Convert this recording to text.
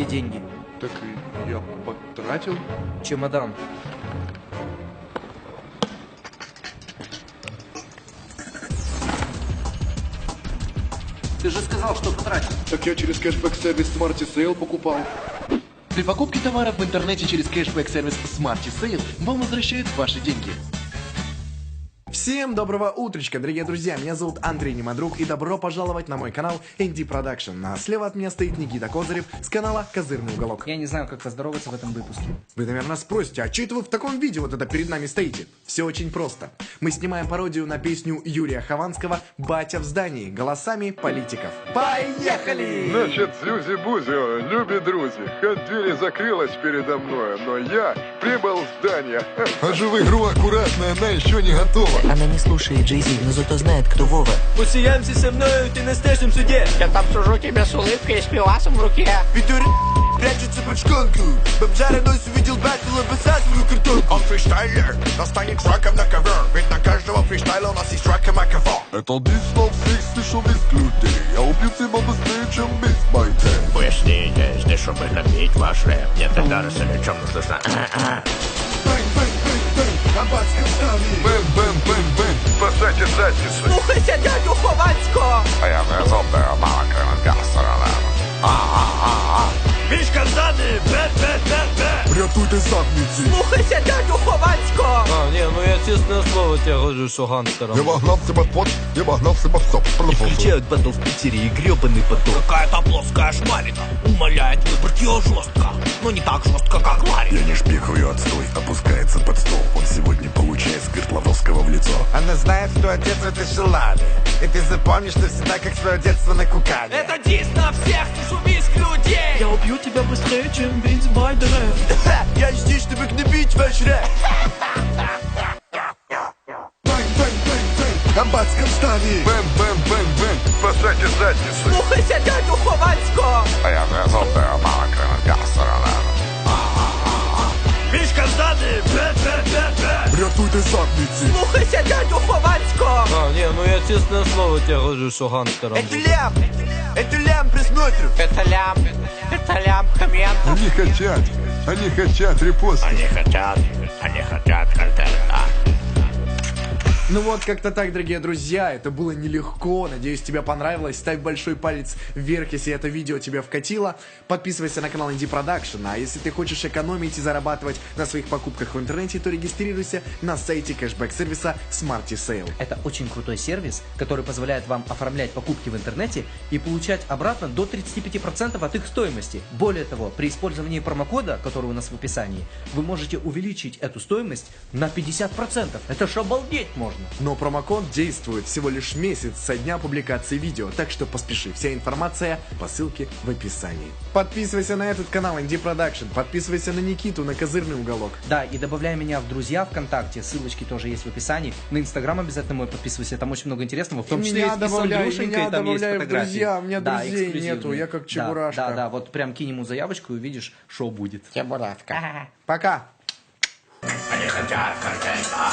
все деньги. Так и я потратил. Чемодан. Ты же сказал, что потратил. Так я через кэшбэк-сервис Smarty Sale покупал. При покупке товаров в интернете через кэшбэк-сервис Smarty Sale вам возвращают ваши деньги. Всем доброго утречка, дорогие друзья, меня зовут Андрей Немодруг и добро пожаловать на мой канал Indie Production. А слева от меня стоит Никита Козырев с канала Козырный уголок. Я не знаю, как поздороваться в этом выпуске. Вы, наверное, спросите, а что это вы в таком виде вот это перед нами стоите? Все очень просто. Мы снимаем пародию на песню Юрия Хованского «Батя в здании» голосами политиков. Поехали! Значит, Зюзи-Бузи, люби друзі, хоть двери закрылась передо мною, но я прибыл в здание. Хожу в игру аккуратно, она еще не готова. Она не слушает Джей-Зи, но зато знает, кто Вова. Посияемся со мною, ты на страшном суде Я там сужу тебя с улыбкой и с пивасом в руке Пидоры прячутся под шконку. Бомжара нос увидел батл, обысасываю картонку. Он фристайлер, настанет траком на ковер. Ведь на каждого фристайла у нас есть трак и микрофон. Это дисл всех слышал из людей. Я убью тебя быстрее, чем бит байте. Поясните, здесь чтобы набить ваш рэп Нет, тогда раз или чем нужно Бэнг, бэнг, бэнг, бэнг, бэнг, бэнг. Спасайте задницы. Слухайся дядю Хованського А я не зомби, Рятуйте задниці. Слухайся дядю Хованського А, не, ну я честное слово тебе говорю, что гангстером. Я вогнав себе в пот, я вогнав себе в соп. Включают батл в Питере и гребаный поток. Какая-то плоская шмалина Умоляет выбрать ее жестко Но не так жестко, как Ларин Я не шпихаю отстой, опускается под стол. Он сегодня получает спирт Лавровского в лицо. Она знает, что отец в этой шелане И ты запомнишь навсегда, как свое детство на кукане Это дис на всех шумист людей Я убью тебя быстрее, чем Винс Байдера. Ставе. Бэнг, бэнг, бэнг, бэнг. Спасайте задницы. Слухайся дядю Хованського А я не зомби, мама кровенкастера, Мішка ззади, бе-бе-бе-бе Рятуйте задниці. Слухайся дядю Хованського А, не, ну я честное слово тебе говорю, что гангстером. Это лям! Это лям присмотрю! Это лям, это лям комментов Они хотят, они хотят репост. Они хотят, они хотят контента Ну вот, как-то так, дорогие друзья, это было нелегко, надеюсь, тебе понравилось. Ставь большой палец вверх, если это видео тебя вкатило. Подписывайся на канал Indie Production, а если ты хочешь экономить и зарабатывать на своих покупках в интернете, то регистрируйся на сайте кэшбэк-сервиса Smarty Sale. Это очень крутой сервис, который позволяет вам оформлять покупки в интернете и получать обратно до 35% от их стоимости. Более того, при использовании промокода, который у нас в описании, вы можете увеличить эту стоимость на 50%. Это ж обалдеть можно! Но промокод действует всего лишь месяц со дня публикации видео, так что поспеши. Вся информация по ссылке в описании. Подписывайся на этот канал Indie Production, подписывайся на Никиту, на Козырный уголок. Да, и добавляй меня в друзья ВКонтакте, ссылочки тоже есть в описании. На Инстаграм обязательно мой подписывайся, там очень много интересного, в том числе Меня есть и с добавляй, Андрюшенькой, меня там есть добавляй в фотографии. друзья, у меня Да, друзей нету, я как Да, чебурашка. Да, да, вот прям кинь ему заявочку и увидишь, что будет. Чебуратка Пока! Они хотят контента